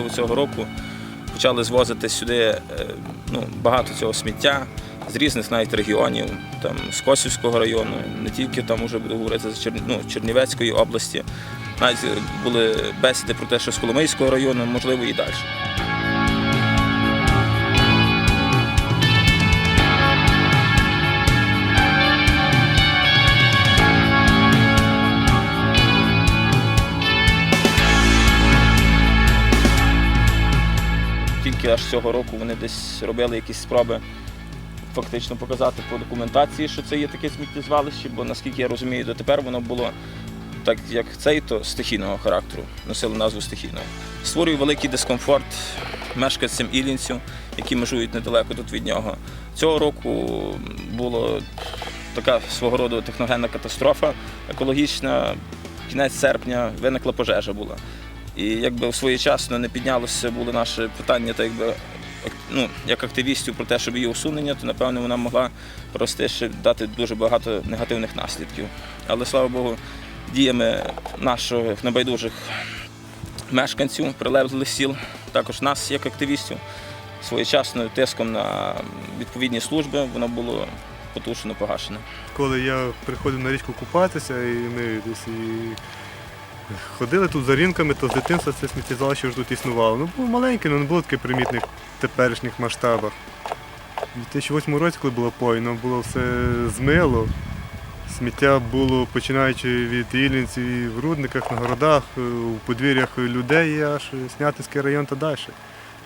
особливо цього року, почали звозити сюди е, ну, багато цього сміття з різних навіть регіонів, там, з Косівського району, не тільки там уже буду говорити з Чер... ну, Чернівецької області. Навіть були бесіди про те, що з Коломийського району, можливо, і далі. Тільки аж цього року вони десь робили якісь спроби фактично показати по документації, що це є таке сміттєзвалище, бо наскільки я розумію, дотепер воно було так як цей, то стихійного характеру, носило назву стихійного. Створює великий дискомфорт мешканцям Іллінцю, які межують недалеко тут від нього. Цього року була така свого роду техногенна катастрофа екологічна. Кінець серпня виникла пожежа була. І якби своєчасно не піднялося було наше питання, так якби ну, як активістів про те, щоб її усунення, то напевно вона могла рости ще дати дуже багато негативних наслідків. Але слава Богу, діями наших небайдужих мешканців прилеглих сіл, також нас, як активістів, своєчасно тиском на відповідні служби воно було потушено, погашено. Коли я приходив на річку купатися, і ми десь ходили тут за ринками, то з дитинства це сміттєзвалище вже тут існувало. Ну, було маленьке, але не було таке примітних в теперішніх масштабах. У 2008 році, коли було пойно, було все змило. Сміття було починаючи від Іллінців і в рудниках, на городах, е, у подвір'ях людей і аж Снятинський район та далі.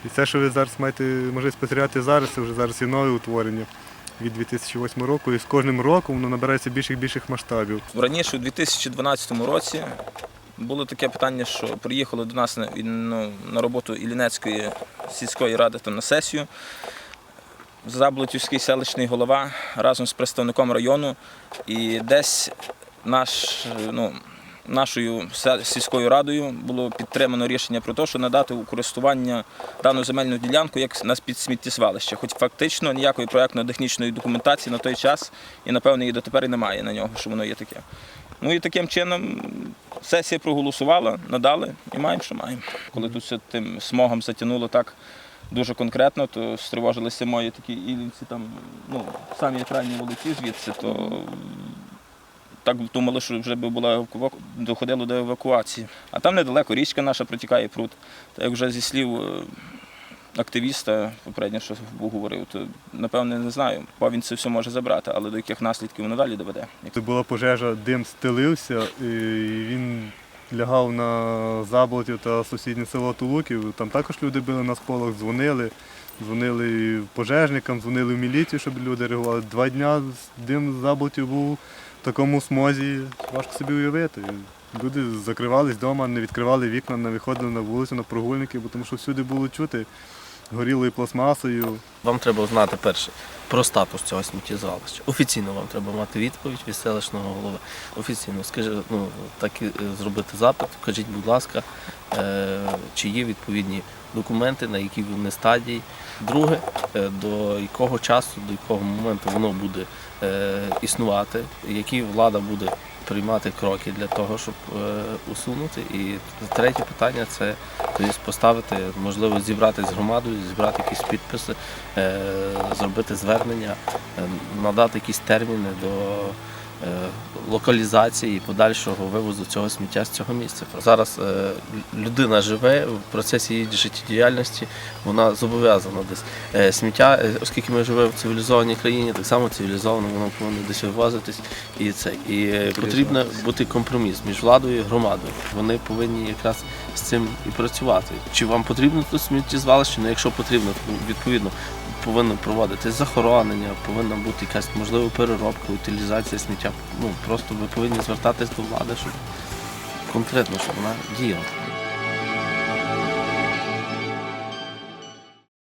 І це, що ви зараз маєте можливість спостерігати зараз, це вже зараз і нове утворення від 2008 року, і з кожним роком воно набирається більших більших масштабів. Раніше, у 2012 році, було таке питання, що приїхали до нас на, ну, на роботу Іллінецької сільської ради там, на сесію. Заблотівський селищний голова разом з представником району. І десь наш, ну, нашою сільською радою було підтримано рішення про те, що надати у користування дану земельну ділянку як на підсміттєзвалище. Хоч фактично ніякої проєктно-технічної документації на той час і, напевно, і дотепер і немає на нього, що воно є таке. Ну і таким чином сесія проголосувала, надали і маємо, що маємо. Коли тут все тим смогом затягнуло так дуже конкретно, то стривожилися мої такі ілінці, там, ну, самі крайні вулиці звідси, то так думали, що вже би була доходило до евакуації. А там недалеко річка наша протікає пруд. Та як вже зі слів е, активіста, попередньо, що говорив, то напевне не знаю, бо він це все може забрати, але до яких наслідків воно далі доведе. Це була пожежа, дим стелився, і він лягав на Заблотів та сусіднє село Тулуків. Там також люди били на сполох, дзвонили. Дзвонили пожежникам, дзвонили в міліцію, щоб люди реагували. Два дня дим з Заблотів був такому смозі, важко собі уявити. Люди закривались вдома, не відкривали вікна, не виходили на вулицю, на прогульники, бо тому що всюди було чути горілою пластмасою. Вам треба знати перше про статус цього сміттєзвалища. Офіційно вам треба мати відповідь від селищного голови. Офіційно скажи, ну так і зробити запит. Кажіть, будь ласка, е, чи є відповідні документи, на якій вони стадії. Друге, е, до якого часу, до якого моменту воно буде е, існувати, які влада буде приймати кроки для того, щоб е, усунути. І третє питання це тобто, поставити, можливо, зібрати з громадою, зібрати якісь підписи, е, зробити звернення, надати якісь терміни до локалізації і подальшого вивозу цього сміття з цього місця. Зараз е, людина живе в процесі її життєдіяльності, вона зобов'язана десь е, сміття, е, оскільки ми живемо в цивілізованій країні, так само цивілізовано воно повинно десь вивозитись. І це і е, потрібно бути компроміс між владою і громадою. Вони повинні якраз з цим і працювати. Чи вам потрібно тут сміттєзвалище? Ну, якщо потрібно, то відповідно повинно проводитись захоронення, повинна бути якась можливо переробка, утилізація сміття. Ну просто ви повинні звертатись до влади, щоб конкретно щоб вона діяла.